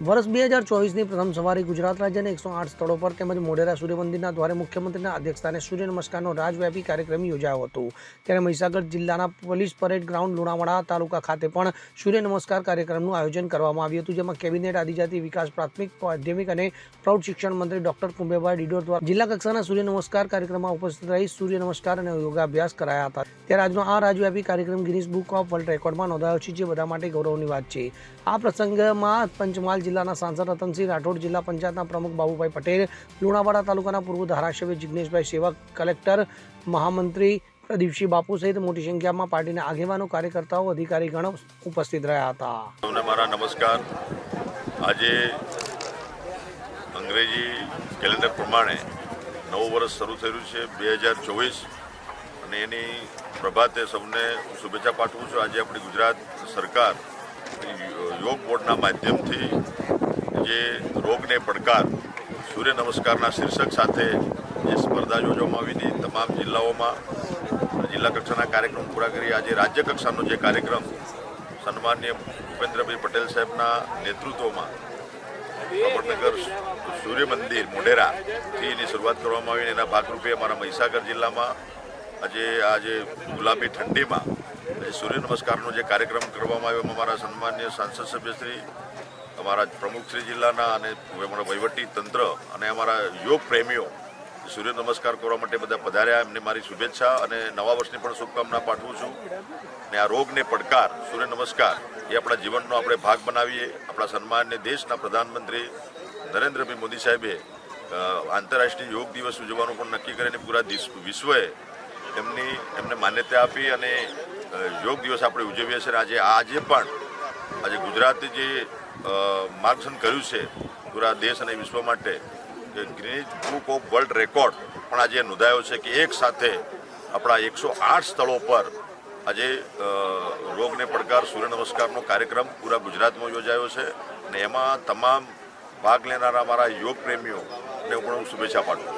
વર્ષ બે હજાર ચોવીસની પ્રથમ સવારે ગુજરાત રાજ્યના એકસો આઠ સ્થળો પર તેમજ મોઢેરા સૂર્યમંદિરના દ્વારે મુખ્યમંત્રીના અધ્યક્ષસ્થાને સૂર્ય નમસ્કારનો રાજવ્યાપી કાર્યક્રમ યોજાયો હતો. ત્યારે મહીસાગર જિલ્લાના police parade ground Lunawada taluka ખાતે પણ સૂર્ય નમસ્કાર કાર્યક્રમનું આયોજન કરવામાં આવ્યું હતું, જેમાં કેબિનેટ આદિજાતિ વિકાસ પ્રાથમિક, માધ્યમિક અને પ્રૌઢ શિક્ષણ મંત્રી ડોક્ટર કુંભેભાઈ ડીડોર દ્વારા જિલ્લા કક્ષાના સૂર્ય નમસ્કાર કાર્યક્રમમાં ઉપસ્થિત રહી સૂર્ય નમસ્કાર અને યોગાભ્યાસ કરાયા હતા. ત્યારે આજનો આ રાજવ્યાપી કાર્યક્રમ ગિનિસ બુક ઓફ વર્લ્ડ રેકોર્ડમાં નોંધાયો છે, જે બધા માટે ગૌરવની વાત છે. આ પ્રસંગમાં પંચમહાલ જિલ્લાના સાંસદ રતનસિંહ રાઠોડ, જિલ્લા પંચાયતના પ્રમુખ બાબુભાઈ પટેલ, લુણાવાડા તાલુકાના પૂર્વ ધારાસભ્ય જિજ્ઞેશભાઈ સેવક, કલેક્ટર, મહામંત્રી પ્રદીપસિંહ બાપુ સહિત મોટી સંખ્યામાં પાર્ટીના આગેવાનો, કાર્યકર્તાઓ, અધિકારીગણો ઉપસ્થિત રહ્યા હતા. મારા નમસ્કાર. આજે અંગ્રેજી કેલેન્ડર પ્રમાણે નવું વર્ષ શરૂ થયું છે, બે હજાર ચોવીસ. અને એની પ્રભાતે સૌને શુભેચ્છા પાઠવું છું. આજે આપણી ગુજરાત સરકાર યોગ બોર્ડના માધ્યમથી જે રોગને પડકાર, સૂર્ય નમસ્કારના શીર્ષક સાથે જે સ્પર્ધા યોજવામાં આવી હતી, તમામ જિલ્લાઓમાં જિલ્લા કક્ષાના કાર્યક્રમ પૂરા કરી. આજે રાજ્ય કક્ષાનો જે કાર્યક્રમ સન્માનીય ભૂપેન્દ્રભાઈ પટેલ સાહેબના નેતૃત્વમાં અમરનગર સૂર્ય મંદિર, મોઢેરાથી એની શરૂઆત કરવામાં આવી એના ભાગરૂપે અમારા મહીસાગર જિલ્લામાં આજે આજે ગુલાબી ઠંડીમાં સૂર્ય નમસ્કારનો જે કાર્યક્રમ કરવામાં આવ્યો અમારા સન્માનીય સાંસદ સભ્યશ્રી, અમારા પ્રમુખશ્રી જિલ્લાના અને અમારા વહીવટી તંત્ર અને અમારા યોગ પ્રેમીઓ સૂર્ય નમસ્કાર કરવા માટે બધા પધાર્યા. એમને મારી શુભેચ્છા અને નવા વર્ષની પણ શુભકામના પાઠવું છું. ને આ રોગને પડકાર, સૂર્ય નમસ્કાર એ આપણા જીવનનો આપણે ભાગ બનાવીએ. આપણા સન્માનને દેશના પ્રધાનમંત્રી નરેન્દ્રભાઈ મોદી સાહેબે આંતરરાષ્ટ્રીય યોગ દિવસ ઉજવવાનું પણ નક્કી કરીને પૂરા વિશ્વએ એમની એમને માન્યતા આપી અને યોગ દિવસ આપણે ઉજવીએ છીએ આજે આજે પણ, આજે ગુજરાતે જે માર્ગદર્શન કર્યું છે, પૂરા દેશ અને વિશ્વ માટે કે Guinness book of world record પણ આજે નોંધાયો છે કે એક સાથે આપણા એકસો આઠ સ્થળો પર આજે રોગને પડકાર, સૂર્ય નમસ્કારનો કાર્યક્રમ પૂરા ગુજરાતમાં યોજાયો છે અને એમાં તમામ ભાગ લેનારા અમારા યોગ પ્રેમીઓને હું શુભેચ્છા પાઠવું.